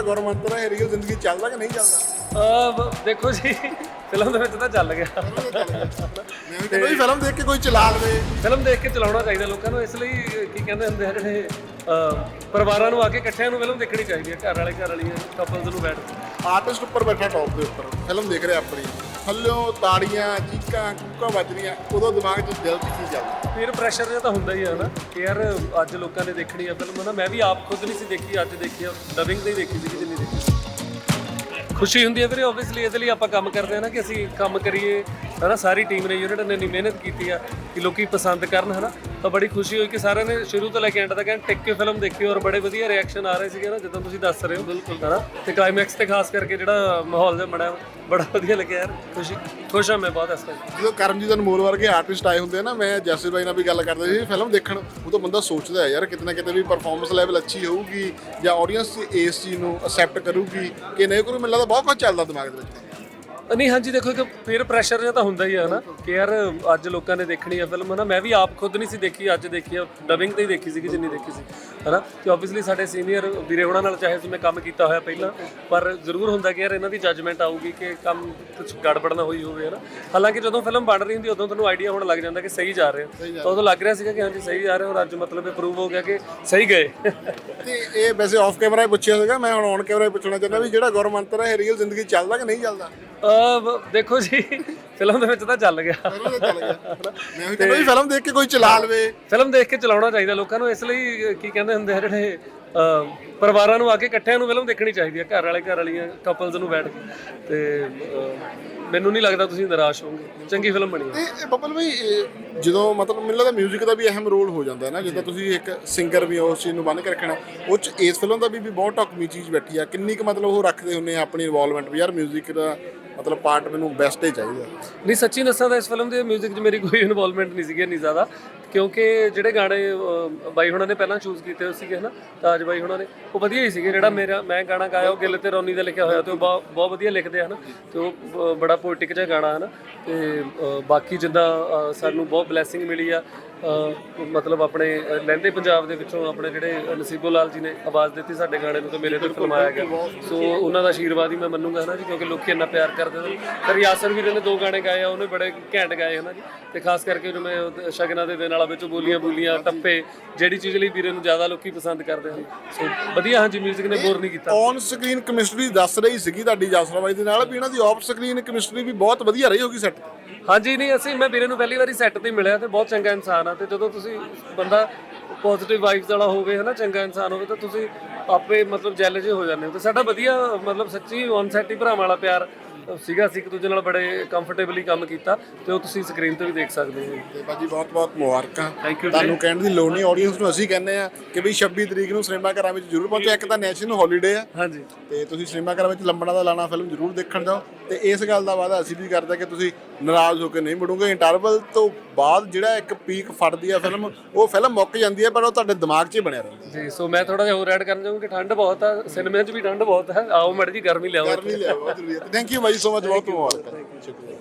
ਜਿਹੜਾ ਗੁਰਮੰਤਰ ਹੈ ਰੀਅਲ ਜ਼ਿੰਦਗੀ ਚੱਲਦਾ ਕਿ ਨਹੀਂ ਚੱਲਦਾ? ਅਹ ਦੇਖੋ ਜੀ ਫਿਲਮ ਦੇ ਵਿੱਚ ਤਾਂ ਚੱਲ ਗਿਆ। ਮੈਂ ਵੀ ਕਹਿੰਦਾ ਵੀ ਫਿਲਮ ਦੇਖ ਕੇ ਕੋਈ ਚਲਾ ਲਵੇ। ਫਿਲਮ ਦੇਖ ਕੇ ਚਲਾਉਣਾ ਚਾਹੀਦਾ ਲੋਕਾਂ ਨੂੰ ਇਸ ਲਈ ਅਹ, ਕੀ ਕਹਿੰਦੇ ਹੁੰਦੇ ਆ ਜਿਹੜੇ ਅਹ, ਪਰਿਵਾਰਾਂ ਨੂੰ ਆ ਕੇ ਇਕੱਠਿਆਂ ਨੂੰ ਫਿਲਮ ਦੇਖਣੀ ਚਾਹੀਦੀ ਹੈ ਘਰ ਵਾਲੇ ਘਰ ਵਾਲੀਆਂ ਕਪਲਸ ਨੂੰ ਬੈਠ ਕੇ। ਆਰਟਿਸਟ ਉੱਪਰ ਬੈਠਾ ਟੌਪ ਦੇ ਉੱਪਰ ਫਿਲਮ ਦੇਖ ਰਿਹਾ ਆਪਣੀ। ਥੱਲਿਓਂ ਤਾੜੀਆਂ, ਚੀਕਾਂ, ਕੂਕਾਂ ਵੱਜ ਰਹੀਆਂ ਉਦੋਂ ਦਿਮਾਗ 'ਚ ਦਿਲ ਦੀ ਚੀਜ਼ ਚੱਲਦਾ ਫਿਰ ਪ੍ਰੈਸ਼ਰ ਜਿਹਾ ਤਾਂ ਹੁੰਦਾ ਹੀ ਹੈ ਨਾ, ਕਿ ਯਾਰ ਅੱਜ ਲੋਕਾਂ ਨੇ ਦੇਖਣੀ ਆ ਫਿਲਮ ਨਾ ਮੈਂ ਵੀ ਆਪ ਖੁਦ ਨਹੀਂ ਸੀ ਦੇਖੀ, ਅੱਜ ਦੇਖੀ ਆ ਡਬਿੰਗ ਤੇ ਹੀ ਦੇਖੀ ਸੀ ਜਿੰਨੀ ਦੇਖੀ। ਖੁਸ਼ੀ ਹੁੰਦੀ ਹੈ ਵੀਰੇ ਆਬਵੀਅਸਲੀ ਇਹਦੇ ਲਈ ਆਪਾਂ ਕੰਮ ਕਰਦੇ ਆ ਨਾ, ਕਿ ਅਸੀਂ ਕੰਮ ਕਰੀਏ ਹਨਾ ਸਾਰੀ ਟੀਮ ਨੇ ਯੂਨਿਟ ਨੇ ਇੰਨੀ ਮਿਹਨਤ ਕੀਤੀ ਆ ਕਿ ਲੋਕੀ ਪਸੰਦ ਕਰਨ ਹਨਾ ਤਾਂ ਬੜੀ ਖੁਸ਼ੀ ਹੋਈ ਕਿ ਸਾਰਿਆਂ ਨੇ ਸ਼ੁਰੂ ਤੋਂ ਲੈ ਕੇ ਐਂਡ ਤੱਕ ਐਨ ਟਿਕ ਕੇ ਫਿਲਮ ਦੇਖੀ ਔਰ ਬੜੇ ਵਧੀਆ ਰਿਐਕਸ਼ਨ ਆ ਰਹੇ ਸੀਗੇ ਨਾ ਜਦੋਂ ਤੁਸੀਂ ਦੱਸ ਰਹੇ ਹੋ ਬਿਲਕੁਲ। ਹਨਾ ਤੇ ਕਲਾਈਮੈਕਸ ਤੇ ਖਾਸ ਕਰਕੇ ਜਿਹੜਾ ਮਾਹੌਲ ਜਿਹਾ ਬਣਿਆ ਬੜਾ ਵਧੀਆ ਲੱਗਿਆ ਯਾਰ ਖੁਸ਼ੀ। ਖੁਸ਼ ਹਾਂ ਮੈਂ ਬਹੁਤ ਇਸ ਟਾਈਮ ਜਦੋਂ ਕਰਮਜੀਤ ਅਨਮੋਲ ਵਰਗੇ ਆਰਟਿਸਟ ਆਏ ਹੁੰਦੇ ਆ ਨਾ ਮੈਂ ਜੈਸੇ ਬਾਈ ਨਾਲ ਵੀ ਗੱਲ ਕਰਦਾ ਸੀ ਫਿਲਮ ਦੇਖਣ ਉਹ ਤਾਂ ਬੰਦਾ ਸੋਚਦਾ ਹੈ ਯਾਰ ਕਿਤੇ ਨਾ ਕਿਤੇ ਵੀ ਪਰਫਾਰਮੈਂਸ ਲੈਵਲ ਅੱਛੀ ਹੋਊਗੀ ਜਾਂ ਆਡੀਅנס ਇਸ ਚੀਜ਼ ਨੂੰ ਅਸੈਪਟ ਕਰੂਗੀ ਕਿ ਨਹੀਂ ਕਰੂ ਮੈਨੂੰ ਲੱਗਦਾ ਬਹੁਤ ਕੁਝ ਚੱਲਦਾ ਦਿਮਾਗ ਦੇ ਵਿੱਚ। ਨਹੀਂ ਹਾਂਜੀ ਦੇਖੋ ਇੱਕ ਫਿਰ ਪ੍ਰੈਸ਼ਰ ਜਿਹਾ ਤਾਂ ਹੁੰਦਾ ਹੀ ਆ ਨਾ ਕਿ ਯਾਰ ਅੱਜ ਲੋਕਾਂ ਨੇ ਦੇਖਣੀ ਆ ਫਿਲਮ ਹਨਾ? ਮੈਂ ਵੀ ਆਪ ਖੁਦ ਨਹੀਂ ਸੀ ਦੇਖੀ ਅੱਜ ਦੇਖੀ ਆ ਡਬਿੰਗ ਤੇ ਹੀ ਦੇਖੀ ਸੀ ਜਿੰਨੀ ਦੇਖੀ ਸੀ ਹਨਾ? ਤੇ ਆਬਵੀਅਸਲੀ ਸਾਡੇ ਸੀਨੀਅਰ ਵੀਰੇ ਹੋਣਾ ਨਾਲ ਚਾਹੇ ਸੀ ਮੈਂ ਕੰਮ ਕੀਤਾ ਹੋਇਆ ਪਹਿਲਾਂ ਪਰ ਜ਼ਰੂਰ ਹੁੰਦਾ ਕਿ ਯਾਰ ਇਹਨਾਂ ਦੀ ਜੱਜਮੈਂਟ ਆਊਗੀ ਕਿ ਕੰਮ ਕੁਝ ਗੜਬੜ ਨਾ ਹੋਈ ਹੋਵੇ ਹਨਾ? ਹਾਲਾਂਕਿ ਜਦੋਂ ਫਿਲਮ ਬਣ ਰਹੀ ਹੁੰਦੀ ਉਦੋਂ ਤੁਹਾਨੂੰ ਆਈਡੀਆ ਹੋਣ ਲੱਗ ਜਾਂਦਾ ਕਿ ਸਹੀ ਜਾ ਰਹੇ ਹੋ ਤਾਂ ਉਦੋਂ ਲੱਗ ਰਿਹਾ ਸੀਗਾ ਕਿ ਹਾਂਜੀ ਸਹੀ ਜਾ ਰਹੇ ਹੋ ਔਰ ਅੱਜ ਮਤਲਬ ਇਹ ਪ੍ਰੂਵ ਹੋ ਗਿਆ ਕਿ ਸਹੀ ਗਏ। ਤੇ ਇਹ ਵੈਸੇ ਆਫ ਕੈਮਰਾ ਹੀ ਪੁੱਛਿਆ ਸੀਗਾ ਮੈਂ ਹੁਣ ਔਨ ਕੈਮਰਾ ਹੀ ਪੁੱਛਣਾ ਚਾਹੁੰਦਾ ਵੀ ਜਿਹੜਾ ਗੁਰਮੰਤਰ ਹੈ ਰੀਅਲ ਜ਼ਿੰਦਗੀ ਚੱਲਦਾ ਕਿ ਨਹੀਂ ਚੱਲਦਾ? ਅਹ ਦੇਖੋ ਜੀ ਫਿਲਮ ਦੇ ਵਿੱਚ ਤਾਂ ਚੱਲ ਗਿਆ ਫਿਲਮ ਤਾਂ ਚੱਲ ਗਿਆ ਮੈਂ ਵੀ ਕਹਿੰਦਾ ਵੀ ਫਿਲਮ ਦੇਖ ਕੇ ਕੋਈ ਚਲਾ ਲਵੇ ਫਿਲਮ ਦੇਖ ਕੇ ਚਲਾਉਣਾ ਚਾਹੀਦਾ ਲੋਕਾਂ ਨੂੰ ਇਸ ਲਈ ਅਹ, ਕੀ ਕਹਿੰਦੇ ਹੁੰਦੇ ਆ ਜਿਹੜੇ ਅਹ, ਪਰਿਵਾਰਾਂ ਨੂੰ ਆ ਕੇ ਇਕੱਠਿਆਂ ਨੂੰ ਫਿਲਮ ਦੇਖਣੀ ਚਾਹੀਦੀ ਹੈ ਘਰ ਵਾਲੇ ਘਰ ਵਾਲੀਆਂ ਕਪਲਸ ਨੂੰ ਬੈਠ ਕੇ ਤੇ ਅਹ, ਮੈਨੂੰ ਨਹੀਂ ਲੱਗਦਾ ਤੁਸੀਂ ਨਿਰਾਸ਼ ਹੋਵੋਗੇ ਚੰਗੀ ਫਿਲਮ ਬਣੀ ਹੈ ਤੇ ਇਹ ਬੱਬਲ ਵੀ ਇਹ ਜਦੋਂ ਮਤਲਬ ਮੈਨੂੰ ਲੱਗਦਾ 뮤직 ਦਾ ਵੀ ਅਹਿਮ ਰੋਲ ਹੋ ਜਾਂਦਾ ਹੈ ਨਾ ਜਿੱਦਾਂ ਤੁਸੀਂ ਇੱਕ ਸਿੰਗਰ ਵੀ ਹੋ, ਉਸ ਚੀਜ਼ ਨੂੰ ਬੰਨ ਕੇ ਰੱਖਣਾ ਉਹ ਚ ਇਸ ਫਿਲਮ ਦਾ ਵੀ ਵੀ ਬਹੁਤ ਢੁਕਵੀਂ ਚੀਜ਼ ਬੈਠੀ ਆ ਕਿੰਨੀ ਕੁ ਮਤਲਬ ਉਹ ਰੱਖਦੇ ਹੁੰਨੇ ਆ ਆਪਣੀ ਇਨਵੋਲਵਮੈਂਟ ਵੀ ਯਾਰ 뮤직 ਦਾ ਮਤਲਬ ਪਾਰਟ ਮੈਨੂੰ ਬੈਸਟ ਹੀ ਚਾਹੀਦਾ ਨਹੀਂ, ਸੱਚੀ ਦੱਸਾਂ ਤਾਂ ਇਸ ਫਿਲਮ ਦੇ 뮤직 'ਚ ਮੇਰੀ ਕੋਈ ਇਨਵੋਲਵਮੈਂਟ ਨਹੀਂ ਸੀਗੀ ਇੰਨੀ ਜ਼ਿਆਦਾ। ਕਿਉਂਕਿ ਜਿਹੜੇ ਗਾਣੇ ਅਹ, ਬਾਈ ਹੁਣਾਂ ਨੇ ਪਹਿਲਾਂ ਚੂਜ਼ ਕੀਤੇ ਹੋਏ ਸੀਗੇ ਹਨਾ? ਤਾਜ ਬਾਈ ਹੁਣਾਂ ਨੇ। ਉਹ ਵਧੀਆ ਹੀ ਸੀਗੇ ਜਿਹੜਾ ਮੇਰਾ ਮੈਂ ਗਾਣਾ ਗਾਇਆ ਉਹ ਗਿੱਲ ਤੇ ਰੌਨੀ ਦਾ ਲਿਖਿਆ ਹੋਇਆ ਤੇ ਉਹ ਬਹੁਤ ਬਹੁਤ ਵਧੀਆ ਲਿਖਦੇ ਆ ਹਨ? ਤੇ ਉਹ ਬ- ਬੜਾ ਪੋਇਟਿਕ ਜਿਹਾ ਗਾਣਾ ਹਨਾ? ਤੇ ਅਹ, ਬਾਕੀ ਜਿੱਦਾਂ ਅਹ, ਸਾਨੂੰ ਬਹੁਤ ਬਲੇਸਿੰਗ ਮਿਲੀ ਆ ਅਹ, ਮਤਲਬ ਆਪਣੇ ਅਹ, ਲਹਿੰਦੇ ਪੰਜਾਬ ਦੇ ਵਿੱਚੋਂ ਆਪਣੇ ਜਿਹੜੇ ਨਸੀਬੋ ਲਾਲ ਜੀ ਨੇ ਆਵਾਜ਼ ਦਿੱਤੀ ਸਾਡੇ ਗਾਣੇ ਨੂੰ ਤੇ ਮੇਰੇ ਤੇ ਫਿਲਮਾਇਆ ਗਿਆ। ਸੋ ਉਹਨਾਂ ਦਾ ਆਸ਼ੀਰਵਾਦ ਹੀ ਮੈਂ ਮੰਨੂਗਾ ਹਨਾ ਜੀ? ਕਿਉਂਕਿ ਲੋਕੀ ਇੰਨਾ ਪਿਆਰ ਕਰਦੇ ਨੇ। ਫਿਰ ਯਾਸਰ ਵੀਰੇ ਨੇ ਦੋ ਗਾਣੇ ਗਾਏ ਆ ਉਹਨੇ ਬੜੇ ਘੈਂਟ ਗਾਏ ਹਨਾ ਜੀ? ਤੇ ਖਾਸ ਕਰਕੇ ਜਿਵੇਂ ਉਹ ਸ਼ਗਨਾਂ ਦੇ ਦਿਨ ਵਾਲਾ ਵਿੱਚ ਬੋਲੀਆਂ ਬੋਲੀਆਂ ਟੱਪੇ ਜਿਹੜੀ ਚੀਜ਼ ਲਈ ਵੀਰੇ ਨੂੰ ਜ਼ਿਆਦਾ ਲੋਕੀ ਪਸੰਦ ਕਰਦੇ ਹਨ। ਸੋ ਵਧੀਆ ਹਾਂਜੀ 뮤직 ਨੇ ਬੋਰ ਨਹੀਂ ਕੀਤਾ। ਔਨ ਸਕਰੀਨ ਕੈਮਿਸਟਰੀ ਦੱਸ ਰਹੀ ਸੀਗੀ ਤੁਹਾਡੀ ਜਾਸਰਾ ਬਾਈ ਦੇ ਨਾਲ ਵੀ ਇਹਨਾਂ ਦੀ ਆਫ ਸਕਰੀਨ ਕੈਮਿਸਟਰੀ ਵੀ ਬਹੁਤ ਵਧੀਆ ਰਹੀ ਹੋਗੀ ਸੈੱਟ ਹਾਂਜੀ ਨਹੀਂ ਅਸੀਂ ਮੈਂ ਵੀਰੇ ਨੂੰ ਪਹਿਲੀ ਵਾਰੀ ਸੈੱਟ ਤੇ ਮਿਲਿਆ ਤੇ ਬਹੁਤ ਚੰਗਾ ਇਨਸਾਨ ਆ ਤੇ ਜਦੋਂ ਤੁਸੀਂ ਬੰਦਾ ਪੋਜ਼ਿਟਿਵ ਵਾਈਬਸ ਵਾਲਾ ਹੋਵੇ ਹਨਾ ਚੰਗਾ ਇਨਸਾਨ ਹੋਵੇ ਤਾਂ ਤੁਸੀਂ ਆਪੇ ਮਤਲਬ ਜੈਲ ਜੇ ਹੋ ਜਾਂਦੇ ਹੋ। ਤੇ ਸਾਡਾ ਵਧੀਆ ਮਤਲਬ ਸੱਚੀ ਔਨ ਸੈਟ ਹੀ ਭਰਾਵਾਂ ਵਾਲਾ ਪਿਆਰ ਸੀਗਾ ਅਸੀਂ ਇੱਕ ਦੂਜੇ ਨਾਲ ਬੜੇ ਕੰਫਰਟੇਬਲੀ ਕੰਮ ਕੀਤਾ ਤੇ ਉਹ ਤੁਸੀਂ ਸਕਰੀਨ ਤੇ ਵੀ ਦੇਖ ਸਕਦੇ ਹੋ। ਤੇ ਬਾਜੀ ਬਹੁਤ ਬਹੁਤ ਮੁਬਾਰਕਾਂ। ਤੁਹਾਨੂੰ ਕਹਿਣ ਦੀ ਲੋੜ ਨਹੀਂ ਆਡੀਅנס ਨੂੰ ਅਸੀਂ ਕਹਿੰਦੇ ਆ ਕਿ ਵੀ 26 ਤਰੀਕ ਨੂੰ ਸਿਨੇਮਾ ਘਰਾਂ ਵਿੱਚ ਜ਼ਰੂਰ ਪਹੁੰਚੋ ਇੱਕ ਤਾਂ ਨੈਸ਼ਨਲ ਹੌਲੀਡੇ ਆ। ਹਾਂਜੀ। ਤੇ ਤੁਸੀਂ ਸਿਨੇਮਾ ਘਰਾਂ ਵਿੱਚ ਲੰਬੜਾ ਦਾ ਲਾਣਾ ਫਿਲਮ ਜ਼ਰੂਰ ਦੇਖਣ ਜਾਓ। ਤੇ ਇਸ ਗੱਲ ਦਾ ਵਾਅਦਾ ਅਸੀਂ ਵੀ ਕਰਦੇ ਕਿ ਤੁਸੀਂ ਨਾਰਾਜ਼ ਹੋ ਕੇ ਨਹੀਂ ਮੁੜੋਗੇ। ਇੰਟਰਵਲ ਤੋਂ ਬਾਅਦ ਜਿਹੜਾ ਇੱਕ ਪੀਕ ਫੜਦੀ ਆ ਫਿਲਮ ਉਹ ਫਿਲਮ ਮੁੱਕ ਜਾਂਦੀ ਹੈ ਪਰ ਉਹ ਤੁਹਾਡੇ ਦਿਮਾਗ 'ਚ ਹੀ ਬਣਿਆ ਰਹਿੰਦਾ। ਜੀ ਸੋ ਮੈਂ ਥੋੜਾ ਜਿਹਾ ਹੋਰ ਐਡ ਕਰਨ ਚਾਹੂੰਗਾ ਕਿ ਠੰਡ ਬਹੁਤ ਆ ਸਿਨੇਮੇ 'ਚ ਵੀ ਠੰਡ ਬਹੁਤ ਹੈ ਆਓ ਮੜ ਜੀ ਗਰਮੀ ਲਿਆਓ। ਗਰਮੀ ਲਿਆਓ ਜ਼ਰੂਰੀ ਹੈ ਥੈਂਕ ਯੂ ਬਾਈ ਸੋ ਮਚ ਬਹੁਤ ਮੁਬਾਰਕਾਂ ਸ਼ੁਕਰੀਆ